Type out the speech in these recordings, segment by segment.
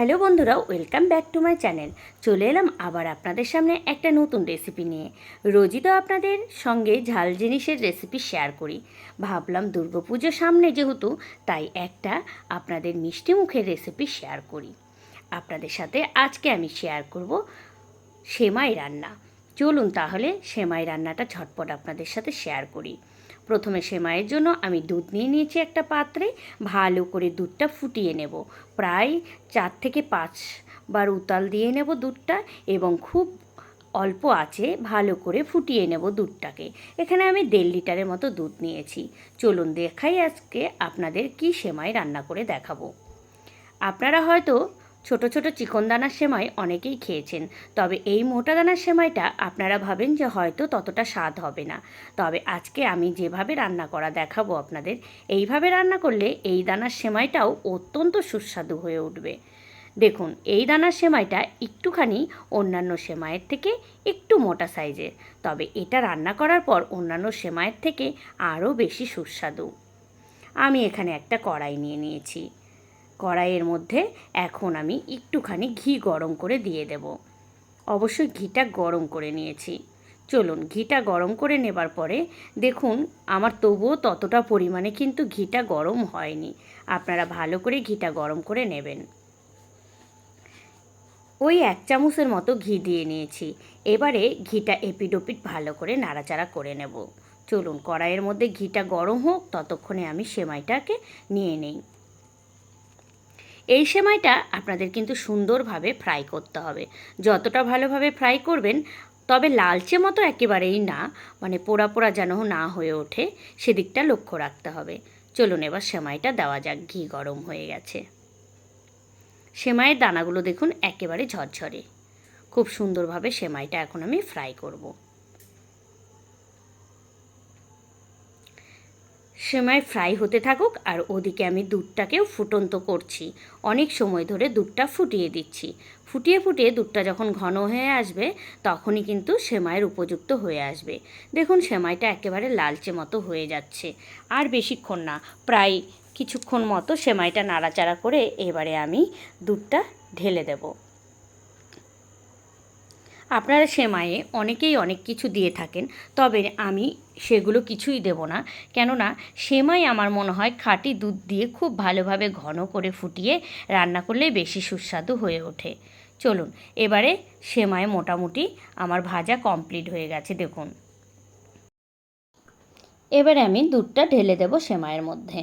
Hello বন্ধুরা, welcome back to my channel. চলে এলাম আবার আপনাদের সামনে একটা নতুন রেসিপি নিয়ে। রোজই তো আপনাদের সঙ্গে ঝাল জিনিসের রেসিপি শেয়ার করি। ভাবলাম দুর্গাপুজো সামনে যেহেতু, তাই একটা আপনাদের মিষ্টি মুখের রেসিপি শেয়ার করি। আপনাদের সাথে আজকে আমি শেয়ার করব সেমাই রান্না। চলুন তাহলে সেমাই রান্নাটা ঝটপট আপনাদের সাথে শেয়ার করি। প্রথমে সেমাইয়ের জন্য আমি দুধ নিয়ে নিয়েছি একটা পাত্রে, ভালো করে দুধটা ফুটিয়ে নেব। প্রায় চার থেকে পাঁচ বার উতাল দিয়ে নেব দুধটা এবং খুব অল্প আছে ভালো করে ফুটিয়ে নেব দুধটাকে। এখানে আমি দেড় লিটারের মতো দুধ নিয়েছি। চলুন দেখাই আজকে আপনাদের কি সেমাই রান্না করে দেখাবো। আপনারা হয়তো ছোট ছোট চিকন দানার সেমাই অনেকেই খেয়েছেন। তবে এই মোটা দানার সেমাইটা আপনারা ভাবেন যে হয়তো ততটা স্বাদ হবে না। তবে আজকে আমি যেভাবে রান্না করা দেখাবো আপনাদের, এইভাবে রান্না করলে এই দানার সেমাইটাও অত্যন্ত সুস্বাদু হয়ে উঠবে। দেখুন, এই দানার সেমাইটা একটুখানি অন্যান্য সেমাইয়ের থেকে একটু মোটা সাইজের। তবে এটা রান্না করার পর অন্যান্য সেমাইয়ের থেকে আরও বেশি সুস্বাদু। আমি এখানে একটা কড়াই নিয়ে নিয়েছি। কড়াইয়ের মধ্যে এখন আমি একটুখানি ঘি গরম করে দিয়ে দেব। অবশ্যই ঘিটা গরম করে নিয়েছি। চলুন, ঘিটা গরম করে নেবার পরে দেখুন, আমার তবুও ততটা পরিমাণে কিন্তু ঘিটা গরম হয়নি। আপনারা ভালো করে ঘিটা গরম করে নেবেন। ওই এক চামচের মতো ঘি দিয়ে নিয়েছি। এবারে ঘিটা এপিডোপিট ভালো করে নাড়াচাড়া করে নেব। চলুন, কড়াইয়ের মধ্যে ঘিটা গরম হোক, ততক্ষণে আমি সেমাইটাকে নিয়ে নেই। এই সেমাইটা আপনাদের কিন্তু সুন্দরভাবে ফ্রাই করতে হবে। যতটা ভালোভাবে ফ্রাই করবেন, তবে লালচে মতো একেবারেই না মানে পোড়া পোড়া যেন না হয়ে ওঠে, সেদিকটা লক্ষ্য রাখতে হবে। চলুন এবার সেমাইটা দেওয়া যাক, ঘি গরম হয়ে গেছে। সেমাইয়ের দানাগুলো দেখুন একেবারে ঝরঝরে। খুব সুন্দরভাবে সেমাইটা এখন আমি ফ্রাই করব। সেমাই ফ্রাই হতে থাকুক আর ওদিকে আমি দুধটাকেও ফুটন্ত করছি। অনেক সময় ধরে দুধটা ফুটিয়ে দিচ্ছি। ফুটিয়ে ফুটিয়ে দুধটা যখন ঘন হয়ে আসবে, তখনই কিন্তু সেমাইয়ের উপযুক্ত হয়ে আসবে। দেখুন, সেমাইটা একেবারে লালচে মতো হয়ে যাচ্ছে। আর বেশিক্ষণ না, প্রায় কিছুক্ষণ মতো সেমাইটা নাড়াচাড়া করে এবারে আমি দুধটা ঢেলে দেবো। আপনারা সেমাইয়ে অনেকেই অনেক কিছু দিয়ে থাকেন, তবে আমি সেগুলো কিছুই দেব না। কেননা সেমাই আমার মনে হয় খাঁটি দুধ দিয়ে খুব ভালোভাবে ঘন করে ফুটিয়ে রান্না করলে বেশি সুস্বাদু হয়ে ওঠে। চলুন, এবারে সেমাই মোটামুটি আমার ভাজা কমপ্লিট হয়ে গেছে, দেখুন। এবারে আমি দুধটা ঢেলে দেব সেমাইয়ের মধ্যে।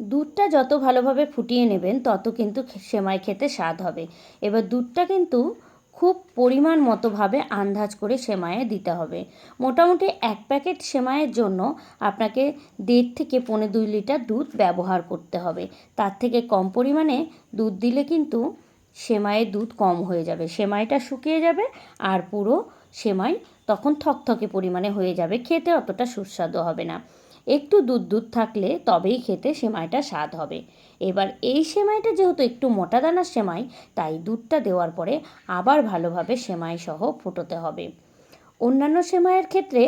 দুধটা যত ভালোভাবে ফুটিয়ে নেবেন, তত কিন্তু সেমাই খেতে স্বাদ হবে। এবার দুধটা কিন্তু খুব পরিমাণ মতোভাবে আন্দাজ করে সেমাইয়ে দিতে হবে। মোটামুটি এক প্যাকেট সেমাইয়ের জন্য আপনাকে দেড় থেকে পৌনে দুই লিটার দুধ ব্যবহার করতে হবে। তার থেকে কম পরিমাণে দুধ দিলে কিন্তু সেমাইয়ের দুধ কম হয়ে যাবে। সেমাইটা শুকিয়ে যাবে আর পুরো সেমাই তখন থকথকে পরিমাণে হয়ে যাবে। খেতে অতটা সুস্বাদু হবে না। একটু দুধ দুধ থাকলে তবেই খেতে সেমাইটা স্বাদ হবে। এবার এই সেমাইটা যেহেতু একটু মোটা দানার সেমাই, তাই দুধটা দেওয়ার পরে আবার ভালোভাবে সেমাই সহ ফুটোতে হবে। অন্যান্য সেমাইয়ের ক্ষেত্রে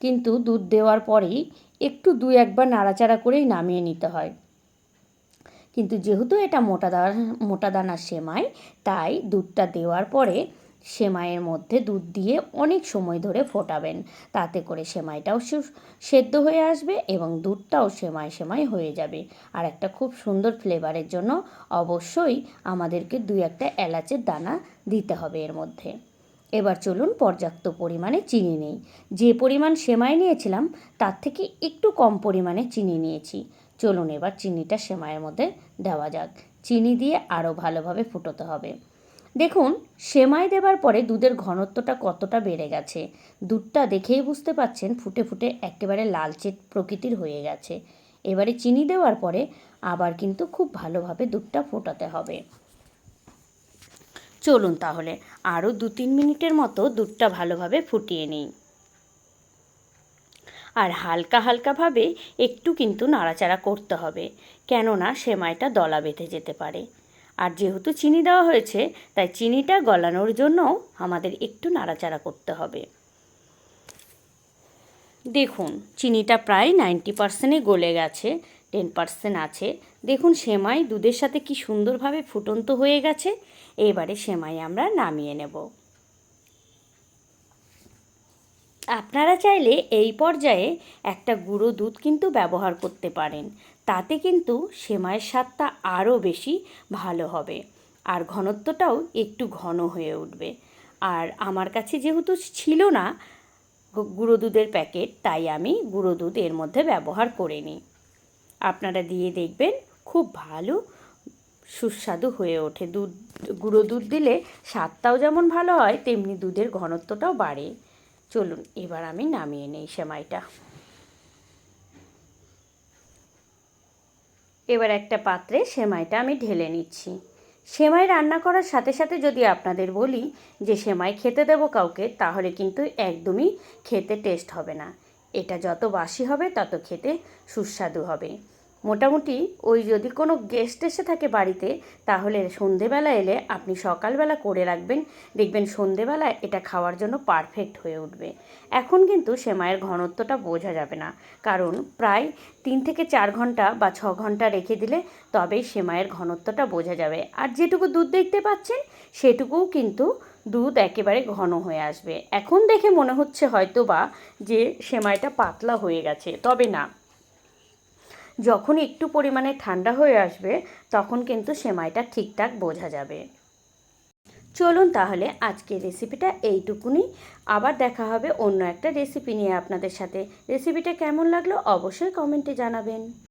কিন্তু দুধ দেওয়ার পরেই একটু দু একবার নাড়াচাড়া করেই নামিয়ে নিতে হয়। কিন্তু যেহেতু এটা মোটা দানা মোটা দানার সেমাই, তাই দুধটা দেওয়ার পরে সেমাইয়ের মধ্যে দুধ দিয়ে অনেক সময় ধরে ফোটাবেন। তাতে করে সেমাইটাও সেদ্ধ হয়ে আসবে এবং দুধটাও সেমাই সেমাই হয়ে যাবে। আর একটা খুব সুন্দর ফ্লেভারের জন্য অবশ্যই আমাদেরকে দুই একটা এলাচের দানা দিতে হবে এর মধ্যে। এবার চলুন পর্যাপ্ত পরিমাণে চিনি নেই। যে পরিমাণ সেমাই নিয়েছিলাম, তার থেকে একটু কম পরিমাণে চিনি নিয়েছি। চলুন এবার চিনিটা সেমাইয়ের মধ্যে দেওয়া যাক। চিনি দিয়ে আরও ভালোভাবে ফুটোতে হবে। দেখুন, সেমাই দেবার পরে দুধের ঘনত্বটা কতটা বেড়ে গেছে। দুধটা দেখেই বুঝতে পাচ্ছেন ফুটে ফুটে একেবারে লালচে প্রকৃতির হয়ে গেছে। এবারে চিনি দেওয়ার পরে আবার কিন্তু খুব ভালোভাবে দুধটা ফোটাতে হবে। চলুন তাহলে, আরও দু তিন মিনিটের মতো দুধটা ভালোভাবে ফুটিয়ে নিই। আর হালকা হালকাভাবে একটু কিন্তু নাড়াচাড়া করতে হবে, কেননা সেমাইটা দলা বেঁধে যেতে পারে। আর যেহেতু চিনি দেওয়া হয়েছে, তাই চিনিটা গলানোর জন্যও আমাদের একটু নাড়াচাড়া করতে হবে। দেখুন, চিনিটা প্রায় নাইনটি পার্সেন্টে গলে গেছে, টেন পার্সেন্ট আছে। দেখুন, সেমাই দুধের সাথে কি সুন্দরভাবে ফুটন্ত হয়ে গেছে। এবারে সেমাই আমরা নামিয়ে নেব। আপনারা চাইলে এই পর্যায়ে একটা গুঁড়ো দুধ কিন্তু ব্যবহার করতে পারেন। তাতে কিন্তু সেমাইয়ের স্বাদটা আরও বেশি ভালো হবে। আর ঘনত্বটাও একটু ঘন হয়ে উঠবে। আর আমার কাছে যেহেতু ছিল না গুঁড়ো দুধের প্যাকেট, তাই আমি গুঁড়ো দুধ এর মধ্যে ব্যবহার করিনি আপনারা দিয়ে দেখবেন খুব ভালো, সুস্বাদু হয়ে ওঠে। দুধ, গুঁড়ো দুধ দিলে স্বাদটাও যেমন ভালো হয়, তেমনি দুধের ঘনত্বটাও বাড়ে। চলুন, এবার আমি নামিয়ে নেই সেমাইটা। এবার একটা পাত্রে সেমাইটা আমি ঢেলে নিচ্ছি। সেমাই রান্না করার সাথে সাথে যদি আপনাদের বলি যে সেমাই খেতে দেবো কাউকে, তাহলে কিন্তু একদমই খেতে টেস্ট হবে না। এটা যত বাসি হবে, তত খেতে সুস্বাদু হবে। মোটামুটি ওই যদি কোনো গেস্ট এসে থাকে বাড়িতে, তাহলে সন্ধেবেলা এলে আপনি সকালবেলা করে রাখবেন। দেখবেন সন্ধেবেলা এটা খাওয়ার জন্য পারফেক্ট হয়ে উঠবে। এখন কিন্তু সেমাইয়ের ঘনত্বটা বোঝা যাবে না। কারণ প্রায় তিন থেকে চার ঘণ্টা বা ছ ঘণ্টা রেখে দিলে তবেই সেমাইয়ের ঘনত্বটা বোঝা যাবে। আর যেটুকু দুধ দেখতে পাচ্ছেন, সেটুকুও কিন্তু দুধ একেবারে ঘন হয়ে আসবে। এখন দেখে মনে হচ্ছে হয়তো বা যে সেমাইটা পাতলা হয়ে গেছে। তবে না। যখন একটু পরিমাণে ঠান্ডা হয়ে আসবে, তখন কিন্তু সেমাইটা ঠিকঠাক বোঝা যাবে। চলুন তাহলে আজকের রেসিপিটা এইটুকুনি। আবার দেখা হবে অন্য একটা রেসিপি নিয়ে আপনাদের সাথে। রেসিপিটা কেমন লাগল অবশ্যই কমেন্টে জানাবেন।